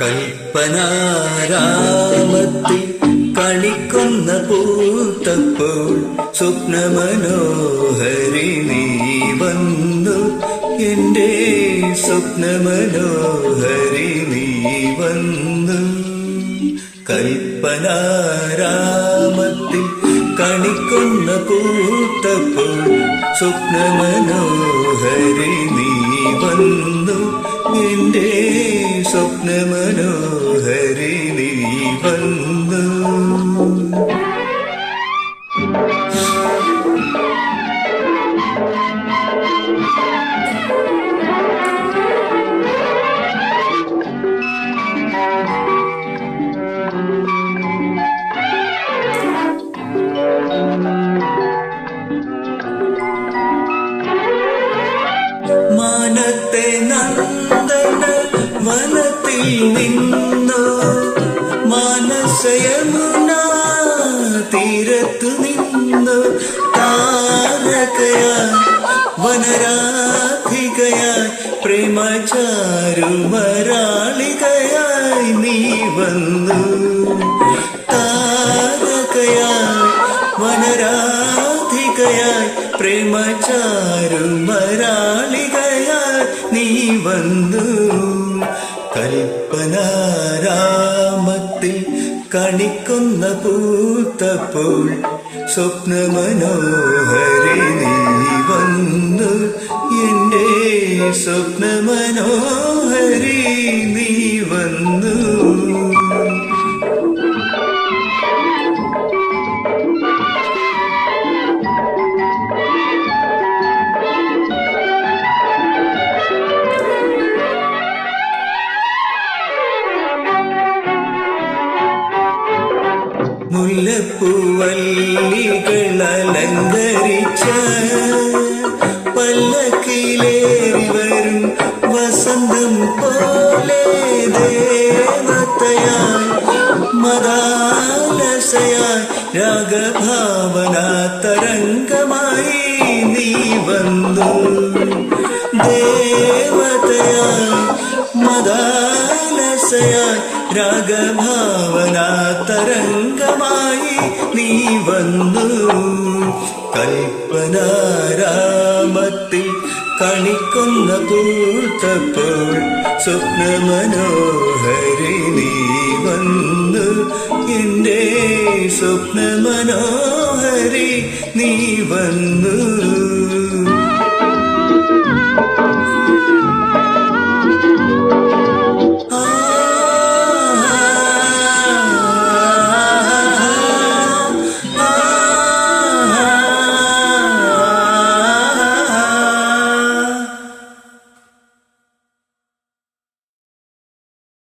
കൽപ്പനാരാമത്തിൽ കളിക്കുന്ന പൂത്തപ്പോൾ സ്വപ്നമനോഹരി നീ വന്നു. എന്റെ സ്വപ്നമനോഹരി നീ വന്നു. കൽപ്പനാരാമത്തിൽ കണിക്കുന്ന പൂത്തപ്പോൾ സ്വപ്നമനോഹരി നീ വന്നു. എന്റെ സ്വപ്നമനോഹരി നീ വന്നു. മാനത്തെ നന്ദന വനത്തിൽ നിന്നു മാനസയമുന തീരത്തു നിന്നു താരകയ വനരാധികയ പ്രേമചാരുമരാളികയായി നീ വന്നു. താരകയായി വനരാധികയായി പ്രേമചാരുമരാളികയായി നീ വന്നു. കൽപ്പനാരാമത്തിൽ കണിക്കുന്ന പൂത്തപ്പോൾ സ്വപ്നമനോഹരി നീ വന്നു. എന്റെ സ്വപ്നമനോഹരി നീ വന്നു. മുല്ലപ്പൂവല്ലികൾ അലങ്കരിച്ച പല്ലക്കിലേറി വരും വസന്തം പോലെ ദേവതയായി മദാലസയായി രാഗഭാവന തരംഗമായി നീ വന്നു. ദേവതയായി രാഗഭാവന തരംഗമായി നീ വന്നു. കൽപ്പനാരാമത്തിൽ കണിക്കുന്ന പൂത്തപ്പോൾ സ്വപ്നമനോഹരി നീ വന്നു. എന്റെ സ്വപ്നമനോഹരി നീ വന്നു.